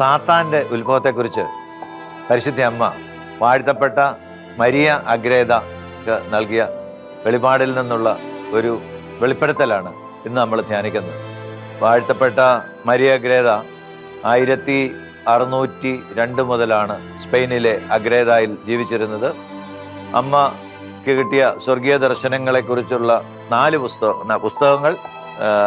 സാത്താന്റെ ഉത്ഭവത്തെക്കുറിച്ച് പരിശുദ്ധ അമ്മ വാഴ്ത്തപ്പെട്ട മരിയ അഗ്രേത നൽകിയ വെളിപാടിൽ നിന്നുള്ള ഒരു വെളിപ്പെടുത്തലാണ് ഇന്ന് നമ്മൾ ധ്യാനിക്കുന്നത്. വാഴ്ത്തപ്പെട്ട മരിയ അഗ്രേത ആയിരത്തി അറുന്നൂറ്റി രണ്ട് മുതലാണ് സ്പെയിനിലെ അഗ്രേതായിൽ ജീവിച്ചിരുന്നത്. അമ്മയ്ക്ക് കിട്ടിയ സ്വർഗീയ ദർശനങ്ങളെക്കുറിച്ചുള്ള നാല് പുസ്തക പുസ്തകങ്ങൾ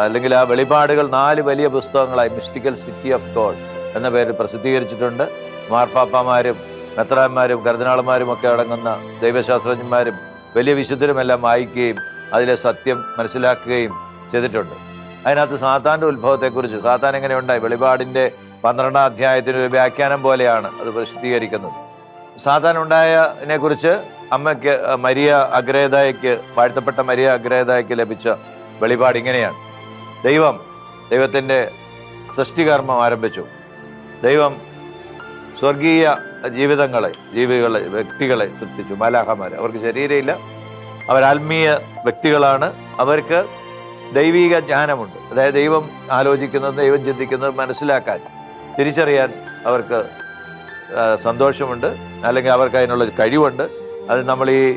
അല്ലെങ്കിൽ ആ വെളിപാടുകൾ നാല് വലിയ പുസ്തകങ്ങളായി മിസ്റ്റിക്കൽ സിറ്റി ഓഫ് ഗോഡ് എന്ന പേരിൽ പ്രസിദ്ധീകരിച്ചിട്ടുണ്ട്. മാർപ്പാപ്പമാരും മെത്രാന്മാരും കർദിനാളന്മാരും ഒക്കെ അടങ്ങുന്ന ദൈവശാസ്ത്രജ്ഞന്മാരും വലിയ വിശുദ്ധരുമെല്ലാം വായിക്കുകയും അതിലെ സത്യം മനസ്സിലാക്കുകയും ചെയ്തിട്ടുണ്ട്. അതിനകത്ത് സാത്താന്റെ ഉത്ഭവത്തെക്കുറിച്ച് സാത്താൻ എങ്ങനെയുണ്ടായി? വെളിപാടിന്റെ പന്ത്രണ്ടാം അധ്യായത്തിന്റെ ഒരു വ്യാഖ്യാനം പോലെയാണ് അത് പ്രസിദ്ധീകരിക്കുന്നത്. സാത്താൻ ഉണ്ടായതിനെക്കുറിച്ച് അമ്മയ്ക്ക് മരിയ അഗ്രേതായ്ക്ക് വാഴ്ത്തപ്പെട്ട മരിയ അഗ്രേതായ്ക്ക് ലഭിച്ച വെളിപാട് ഇങ്ങനെയാണ്. ദൈവം ദൈവത്തിന്റെ സൃഷ്ടികർമ്മം ആരംഭിച്ചു. ദൈവം സ്വർഗീയ ജീവിതങ്ങളെ ജീവികളെ വ്യക്തികളെ സൃഷ്ടിച്ചു. മാലാഹമാർ അവർക്ക് ശരീരമില്ല. അവർ ആത്മീയ വ്യക്തികളാണ്. അവർക്ക് ദൈവിക ജ്ഞാനമുണ്ട്. അതായത് ദൈവം ആലോചിക്കുന്നത് ദൈവം ചിന്തിക്കുന്നത് മനസ്സിലാക്കാൻ തിരിച്ചറിയാൻ അവർക്ക് സന്തോഷമുണ്ട്. അല്ലെങ്കിൽ അവർക്ക് അതിനുള്ള കഴിവുണ്ട്. അത് നമ്മൾ ഈ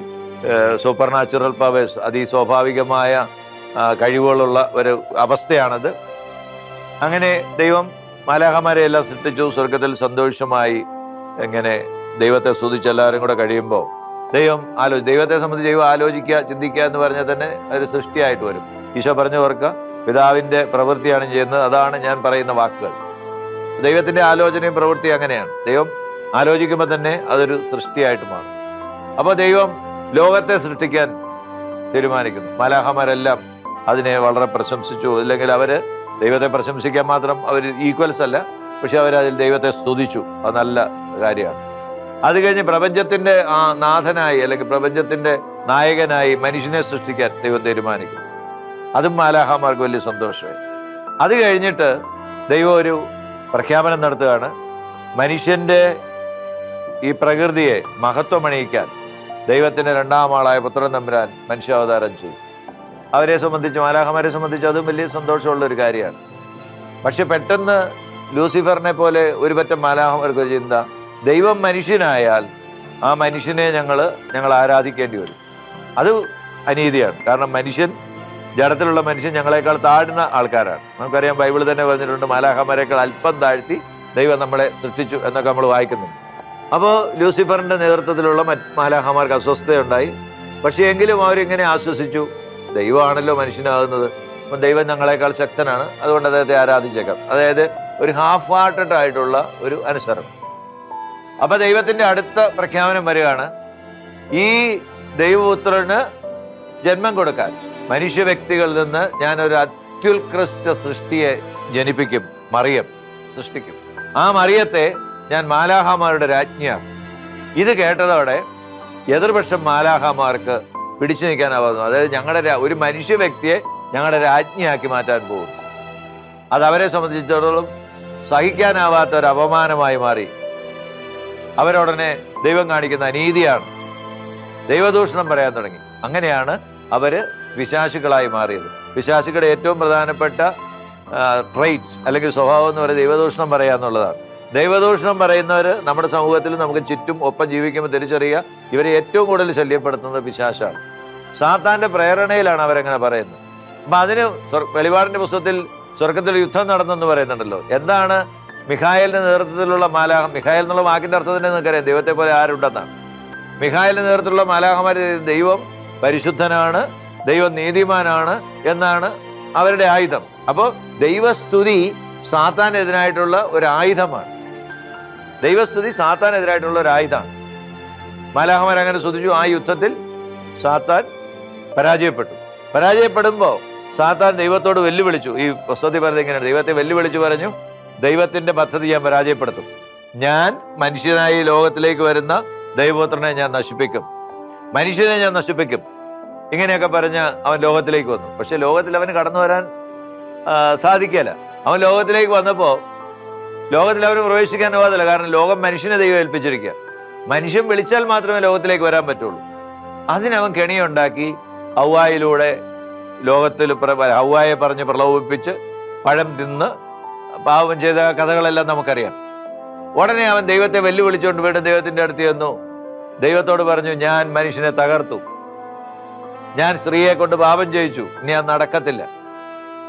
സൂപ്പർ നാച്ചുറൽ പവേഴ്സ് അതിസ്വാഭാവികമായ സ്വാഭാവികമായ കഴിവുകളുള്ള ഒരു അവസ്ഥയാണത്. അങ്ങനെ ദൈവം മാലാഹമാരെ എല്ലാം സൃഷ്ടിച്ചു സ്വർഗത്തിൽ സന്തോഷമായി എങ്ങനെ ദൈവത്തെ സ്തുതിച്ച് എല്ലാവരും കൂടെ കഴിയുമ്പോൾ ദൈവം ആലോചി ദൈവത്തെ സംബന്ധിച്ച് ദൈവം ആലോചിക്കുക ചിന്തിക്കുക എന്ന് പറഞ്ഞാൽ തന്നെ ഒരു സൃഷ്ടിയായിട്ട് വരും. ഈശോ പറഞ്ഞു ഓർക്കുക പിതാവിന്റെ പ്രവൃത്തിയാണ് ചെയ്യുന്നത് അതാണ് ഞാൻ പറയുന്ന വാക്കുകൾ. ദൈവത്തിന്റെ ആലോചനയും പ്രവൃത്തി അങ്ങനെയാണ്. ദൈവം ആലോചിക്കുമ്പോൾ തന്നെ അതൊരു സൃഷ്ടിയായിട്ട് മാറും. അപ്പോൾ ദൈവം ലോകത്തെ സൃഷ്ടിക്കാൻ തീരുമാനിക്കുന്നു. മാലാഹമാരെല്ലാം അതിനെ വളരെ പ്രശംസിച്ചു. അല്ലെങ്കിൽ അവർ ദൈവത്തെ പ്രശംസിക്കാൻ മാത്രം അവർ ഈക്വൽസ് അല്ല പക്ഷെ അവരതിൽ ദൈവത്തെ സ്തുതിച്ചു. അത് നല്ല കാര്യമാണ്. അത് കഴിഞ്ഞ് പ്രപഞ്ചത്തിന്റെ ആ നാഥനായി അല്ലെങ്കിൽ പ്രപഞ്ചത്തിന്റെ നായകനായി മനുഷ്യനെ സൃഷ്ടിക്കാൻ ദൈവം തീരുമാനിക്കും. അതും മാലാഹമാർക്ക് വലിയ സന്തോഷമായി. അത് കഴിഞ്ഞിട്ട് ദൈവം ഒരു പ്രഖ്യാപനം നടത്തുകയാണ്. മനുഷ്യന്റെ ഈ പ്രകൃതിയെ മഹത്വമണിയിക്കാൻ ദൈവത്തിന്റെ രണ്ടാം ആളായ പുത്രൻ തമ്പുരാൻ മനുഷ്യാവതാരം ചെയ്തു. അവരെ സംബന്ധിച്ച് മാലാഹമാരെ സംബന്ധിച്ച് അതും വലിയ സന്തോഷമുള്ള ഒരു കാര്യമാണ്. പക്ഷെ പെട്ടെന്ന് ലൂസിഫറിനെ പോലെ ഒരു പറ്റം മാലാഹമാർക്ക് ഒരു ചിന്ത ദൈവം മനുഷ്യനായാൽ ആ മനുഷ്യനെ ഞങ്ങൾ ഞങ്ങൾ ആരാധിക്കേണ്ടി വരും. അത് അനീതിയാണ്. കാരണം മനുഷ്യൻ ജഡത്തിലുള്ള മനുഷ്യൻ ഞങ്ങളെക്കാൾ താഴ്ന്ന ആൾക്കാരാണ്. നമുക്കറിയാം ബൈബിൾ തന്നെ പറഞ്ഞിട്ടുണ്ട് മാലാഹമാരെക്കാൾ അല്പം താഴ്ത്തി ദൈവം നമ്മളെ സൃഷ്ടിച്ചു എന്നൊക്കെ നമ്മൾ വായിക്കുന്നുണ്ട്. അപ്പോൾ ലൂസിഫറിന്റെ നേതൃത്വത്തിലുള്ള മാലാഹമാർക്ക് അസ്വസ്ഥതയുണ്ടായി. പക്ഷേ എങ്കിലും അവരിങ്ങനെ ആശ്വസിച്ചു. ദൈവമാണല്ലോ മനുഷ്യനാകുന്നത്. അപ്പം ദൈവം ഞങ്ങളെക്കാൾ ശക്തനാണ്. അതുകൊണ്ട് അദ്ദേഹത്തെ ആരാധിച്ചേക്കാം. അതായത് ഒരു ഹാഫ് ഹാർട്ടഡ് ആയിട്ടുള്ള ഒരു അനുസരണം. അപ്പൊ ദൈവത്തിന്റെ അടുത്ത പ്രഖ്യാപനം വരികയാണ്. ഈ ദൈവപുത്രന് ജന്മം കൊടുക്കാൻ മനുഷ്യ വ്യക്തികളിൽ നിന്ന് ഞാനൊരു അത്യുത്കൃഷ്ട സൃഷ്ടിയെ ജനിപ്പിക്കും മറിയം സൃഷ്ടിക്കും. ആ മറിയത്തെ ഞാൻ മാലാഹമാരുടെ രാജ്ഞിയാണ്. ഇത് കേട്ടതോടെ എതിർപക്ഷം മാലാഹമാർക്ക് പിടിച്ചു നിൽക്കാനാവുന്നു അതായത് ഞങ്ങളുടെ ഒരു മനുഷ്യ വ്യക്തിയെ ഞങ്ങളുടെ രാജ്ഞിയാക്കി മാറ്റാൻ പോകുന്നു. അത് അവരെ സംബന്ധിച്ചിടത്തോളം സഹിക്കാനാവാത്ത ഒരു അപമാനമായി മാറി. അവരുടനെ ദൈവം കാണിക്കുന്ന അനീതിയാണ്. ദൈവദൂഷണം പറയാൻ തുടങ്ങി. അങ്ങനെയാണ് അവർ വിശാശുക്കളായി മാറിയത്. വിശാശുക്കളുടെ ഏറ്റവും പ്രധാനപ്പെട്ട ട്രൈറ്റ്സ് അല്ലെങ്കിൽ സ്വഭാവം എന്ന് പറയുന്നത് ദൈവദൂഷണം പറയുക എന്നുള്ളതാണ് ദൈവദൂഷണം പറയുന്നവർ നമ്മുടെ സമൂഹത്തിൽ നമുക്ക് ചുറ്റും ഒപ്പം ജീവിക്കുമ്പോൾ തിരിച്ചറിയുക ഇവരെ ഏറ്റവും കൂടുതൽ ശല്യപ്പെടുത്തുന്നത് പിശാശാണ്. സാത്താന്റെ പ്രേരണയിലാണ് അവരങ്ങനെ പറയുന്നത്. അപ്പൊ അതിന് വെളിപാടിന്റെ പുസ്തകത്തിൽ സ്വർഗത്തിൽ യുദ്ധം നടന്നെന്ന് പറയുന്നുണ്ടല്ലോ. എന്താണ് മിഖായലിന്റെ നേതൃത്വത്തിലുള്ള മാലാഹം മിഖായൽ എന്നുള്ള വാക്കിന്റെ അർത്ഥം തന്നെ നിങ്ങൾക്കറിയാം ദൈവത്തെ പോലെ ആരുണ്ടെന്നാണ്. മിഖായലിന്റെ നേതൃത്വത്തിലുള്ള മാലാഹമാർ ദൈവം പരിശുദ്ധനാണ് ദൈവം നീതിമാനാണ് എന്നാണ് അവരുടെ ആയുധം. അപ്പോൾ ദൈവസ്തുതി സാത്താനെതിരായിട്ടുള്ള ഒരു ആയുധമാണ്. ദൈവസ്തുതി സാത്താനെതിരായിട്ടുള്ള ഒരു ആയുധമാണ്. മാലാഹമാർ അങ്ങനെ സ്തുതിച്ചു. ആ യുദ്ധത്തിൽ സാത്താൻ പരാജയപ്പെട്ടു. പരാജയപ്പെടുമ്പോൾ സാത്താൻ ദൈവത്തോട് വെല്ലുവിളിച്ചു. ഈ പുസ്തകത്തിൽ പറഞ്ഞത് എങ്ങനെയാണ് ദൈവത്തെ വെല്ലുവിളിച്ചു പറഞ്ഞു ദൈവത്തിന്റെ പദ്ധതി ഞാൻ പരാജയപ്പെടുത്തും. ഞാൻ മനുഷ്യനായി ലോകത്തിലേക്ക് വരുന്ന ദൈവപുത്രനെ ഞാൻ നശിപ്പിക്കും. മനുഷ്യനെ ഞാൻ നശിപ്പിക്കും. ഇങ്ങനെയൊക്കെ പറഞ്ഞ് അവൻ ലോകത്തിലേക്ക് വന്നു. പക്ഷെ ലോകത്തിൽ അവന് കടന്നു വരാൻ സാധിക്കല അവൻ ലോകത്തിലേക്ക് വന്നപ്പോൾ ലോകത്തിൽ അവർ പ്രവേശിക്കാൻ പോകാതില്ല കാരണം ലോകം മനുഷ്യനെ ദൈവം ഏൽപ്പിച്ചിരിക്കുക. മനുഷ്യൻ വിളിച്ചാൽ മാത്രമേ ലോകത്തിലേക്ക് വരാൻ പറ്റുള്ളൂ. അതിനവൻ കെണിയുണ്ടാക്കി ഔവായിലൂടെ ലോകത്തിൽ ഔവായെ പറഞ്ഞ് പ്രലോഭിപ്പിച്ച് പഴം തിന്ന് പാപം ചെയ്ത കഥകളെല്ലാം നമുക്കറിയാം. ഉടനെ അവൻ ദൈവത്തെ വെല്ലുവിളിച്ചുകൊണ്ട് വീണ്ടും ദൈവത്തിന്റെ അടുത്ത് ചെന്നു. ദൈവത്തോട് പറഞ്ഞു ഞാൻ മനുഷ്യനെ തകർത്തു. ഞാൻ സ്ത്രീയെ കൊണ്ട് പാപം ചെയ്യിച്ചു. ഇനി അത് നടക്കത്തില്ല.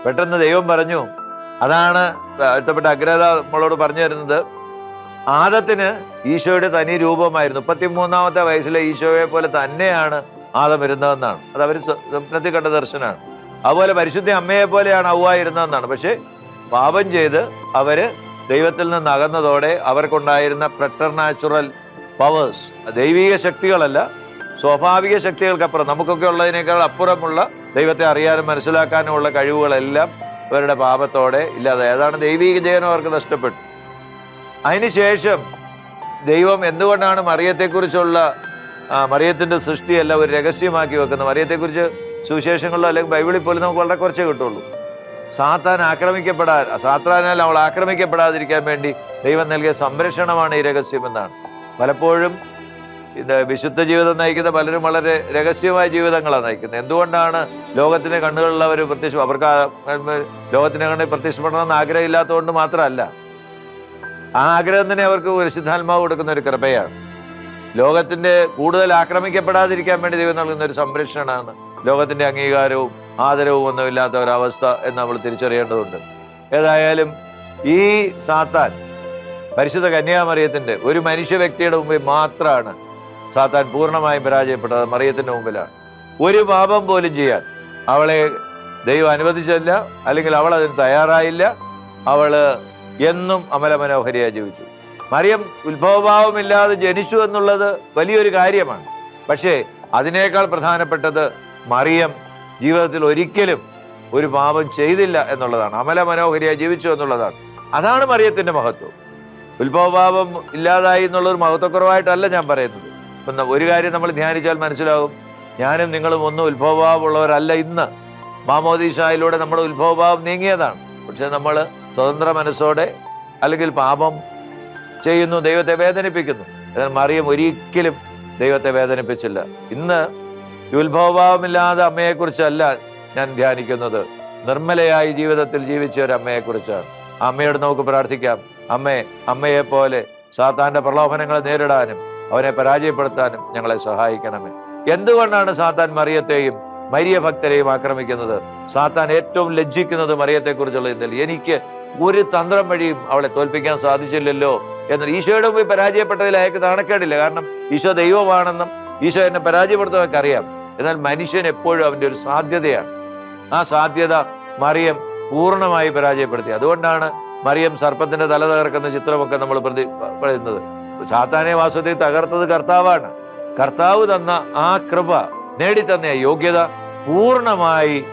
പെട്ടെന്ന് ദൈവം പറഞ്ഞു അതാണ് അടുത്തപ്പെട്ട അഗ്രത നമ്മളോട് പറഞ്ഞു തരുന്നത്. ആദത്തിന് ഈശോയുടെ തനി രൂപമായിരുന്നു. മുപ്പത്തിമൂന്നാമത്തെ വയസ്സിലെ ഈശോയെ പോലെ തന്നെയാണ് ആദം ഇരുന്നതെന്നാണ്. അത് അവർ സ്വപ്നത്തിൽ കണ്ട ദർശനമാണ്. അതുപോലെ പരിശുദ്ധ അമ്മയെ പോലെയാണ് ഔവ ഇരുന്നതെന്നാണ്. പക്ഷേ പാപം ചെയ്ത് അവർ ദൈവത്തിൽ നിന്ന് അകന്നതോടെ അവർക്കുണ്ടായിരുന്ന പ്രട്ടർ നാച്ചുറൽ പവേഴ്സ് ദൈവിക ശക്തികളല്ല സ്വാഭാവിക ശക്തികൾക്കപ്പുറം നമുക്കൊക്കെ ഉള്ളതിനേക്കാൾ അപ്പുറമുള്ള ദൈവത്തെ അറിയാനും മനസ്സിലാക്കാനുമുള്ള കഴിവുകളെല്ലാം ഇവരുടെ പാപത്തോടെ ഇല്ലാതെ ഏതാണ് ദൈവീക ജയനം അവർക്ക് നഷ്ടപ്പെട്ടു. അതിനുശേഷം ദൈവം എന്തുകൊണ്ടാണ് മറിയത്തെക്കുറിച്ചുള്ള മറിയത്തിന്റെ സൃഷ്ടിയല്ല ഒരു രഹസ്യമാക്കി വെക്കുന്നത്? മറിയത്തെക്കുറിച്ച് സുവിശേഷങ്ങളിലോ അല്ലെങ്കിൽ ബൈബിളിൽ പോലും നമുക്ക് വളരെ കുറച്ചേ കിട്ടുള്ളൂ. സാത്താൻ ആക്രമിക്കപ്പെടാ സാത്താനാൽ അവൾ ആക്രമിക്കപ്പെടാതിരിക്കാൻ വേണ്ടി ദൈവം നൽകിയ സംരക്ഷണമാണ് ഈ രഹസ്യമെന്നാണ് പലപ്പോഴും ഇത് വിശുദ്ധ ജീവിതം നയിക്കുന്ന പലരും വളരെ രഹസ്യമായ ജീവിതങ്ങളാണ് നയിക്കുന്നത്. എന്തുകൊണ്ടാണ് ലോകത്തിന്റെ കണ്ണുകളുള്ളവർ പ്രത്യക്ഷ അവർക്ക് ലോകത്തിന്റെ കണ്ണിൽ പ്രത്യക്ഷപ്പെടണമെന്ന് ആഗ്രഹമില്ലാത്തതുകൊണ്ട് മാത്രമല്ല ആ ആഗ്രഹം തന്നെ അവർക്ക് പരിശുദ്ധാത്മാവ് കൊടുക്കുന്ന ഒരു കൃപയാണ്. ലോകത്തിന്റെ കൂടുതൽ ആക്രമിക്കപ്പെടാതിരിക്കാൻ വേണ്ടി ദൈവം നൽകുന്ന ഒരു സംരക്ഷണമാണ് ലോകത്തിന്റെ അംഗീകാരവും ആദരവും ഒന്നുമില്ലാത്ത ഒരവസ്ഥ എന്ന് നമ്മൾ തിരിച്ചറിയേണ്ടതുണ്ട്. ഏതായാലും ഈ സാത്താൻ പരിശുദ്ധ കന്യാമറിയത്തിന്റെ ഒരു മനുഷ്യ വ്യക്തിയുടെ മുമ്പിൽ മാത്രമാണ് സാത്താൻ പൂർണമായും പരാജയപ്പെട്ടത് മറിയത്തിന്റെ മുമ്പിലാണ്. ഒരു പാപം പോലും ചെയ്യാൻ അവളെ ദൈവം അനുവദിച്ചില്ല അല്ലെങ്കിൽ അവൾ അതിന് തയ്യാറായില്ല. അവൾ എന്നും അമലമനോഹരിയായി ജീവിച്ചു. മറിയം ഉത്ഭവഭാവമില്ലാതെ ജനിച്ചു എന്നുള്ളത് വലിയൊരു കാര്യമാണ്. പക്ഷേ അതിനേക്കാൾ പ്രധാനപ്പെട്ടത് മറിയം ജീവിതത്തിൽ ഒരിക്കലും ഒരു പാപം ചെയ്തില്ല എന്നുള്ളതാണ്. അമല മനോഹരിയായി ജീവിച്ചു എന്നുള്ളതാണ്. അതാണ് മറിയത്തിന്റെ മഹത്വം. ഉത്ഭവഭാവം ഇല്ലാതായി എന്നുള്ളൊരു മഹത്വക്കുറവായിട്ടല്ല ഞാൻ പറയുന്നത്. ഇപ്പം ഒരു കാര്യം നമ്മൾ ധ്യാനിച്ചാൽ മനസ്സിലാകും. ഞാനും നിങ്ങളും ഒന്നും ഉത്ഭവഭാവമുള്ളവരല്ല ഇന്ന്. മാമോദീശായിലൂടെ നമ്മുടെ ഉത്ഭവഭാവം നീങ്ങിയതാണ്. പക്ഷേ നമ്മൾ സ്വതന്ത്ര മനസ്സോടെ അല്ലെങ്കിൽ പാപം ചെയ്യുന്നു ദൈവത്തെ വേദനിപ്പിക്കുന്നു. എന്നാൽ മറിയം ഒരിക്കലും ദൈവത്തെ വേദനിപ്പിച്ചില്ല. ഇന്ന് ഉത്ഭവഭാവമില്ലാതെ അമ്മയെക്കുറിച്ചല്ല ഞാൻ ധ്യാനിക്കുന്നത്. നിർമ്മലയായി ജീവിതത്തിൽ ജീവിച്ച ഒരു അമ്മയെക്കുറിച്ചാണ്. അമ്മയോട് നമുക്ക് പ്രാർത്ഥിക്കാം. അമ്മേ അമ്മയെ പോലെ സാത്താന്റെ പ്രലോഭനങ്ങളെ നേരിടാനും അവനെ പരാജയപ്പെടുത്താനും ഞങ്ങളെ സഹായിക്കണമേ. എന്തുകൊണ്ടാണ് സാത്താൻ മറിയത്തെയും മരിയ ഭക്തരെയും ആക്രമിക്കുന്നത്? സാത്താൻ ഏറ്റവും ലജ്ജിക്കുന്നത് മറിയത്തെക്കുറിച്ചുള്ള ഇന്നലെ എനിക്ക് ഒരു തന്ത്രം വഴിയും അവളെ തോൽപ്പിക്കാൻ സാധിച്ചില്ലല്ലോ എന്നാൽ ഈശോയുടെ മുമ്പിൽ പരാജയപ്പെട്ടതിൽ അയാൾക്ക് നാണക്കേടില്ല. കാരണം ഈശോ ദൈവമാണെന്നും ഈശോ എന്നെ പരാജയപ്പെടുത്തുന്നവർക്ക് അറിയാം എന്നാൽ മനുഷ്യൻ എപ്പോഴും അവന്റെ ഒരു സാധ്യതയാണ്. ആ സാധ്യത മറിയം പൂർണമായി പരാജയപ്പെടുത്തി. അതുകൊണ്ടാണ് മറിയം സർപ്പത്തിന്റെ തല തകർക്കുന്ന ചിത്രമൊക്കെ നമ്മൾ പ്രതി പറയുന്നത്. സാത്താനെ വാസുദേവ് തകർത്തത് കർത്താവാണ്. കർത്താവ് തന്ന ആ കൃപ നേടിത്തന്ന യോഗ്യത പൂർണമായി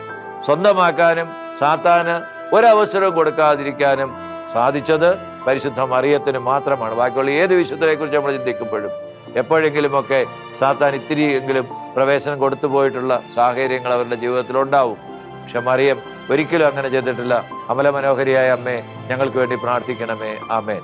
സ്വന്തമാക്കാനും സാത്താന് ഒരവസരവും കൊടുക്കാതിരിക്കാനും സാധിച്ചത് പരിശുദ്ധ മറിയത്തിന് മാത്രമാണ്. ബാക്കിയുള്ള ഏത് വിശുദ്ധരെ കുറിച്ച് നമ്മൾ ചിന്തിക്കുമ്പോഴും എപ്പോഴെങ്കിലുമൊക്കെ സാത്താൻ ഇത്തിരിയെങ്കിലും പ്രവേശനം കൊടുത്തു പോയിട്ടുള്ള സാഹചര്യങ്ങൾ അവരുടെ ജീവിതത്തിൽ ഉണ്ടാവും. പക്ഷെ മറിയം ഒരിക്കലും അങ്ങനെ ചെയ്തിട്ടില്ല. അമല മനോഹരിയായ അമ്മേ ഞങ്ങൾക്ക് വേണ്ടി പ്രാർത്ഥിക്കണമേ. ആമേൻ.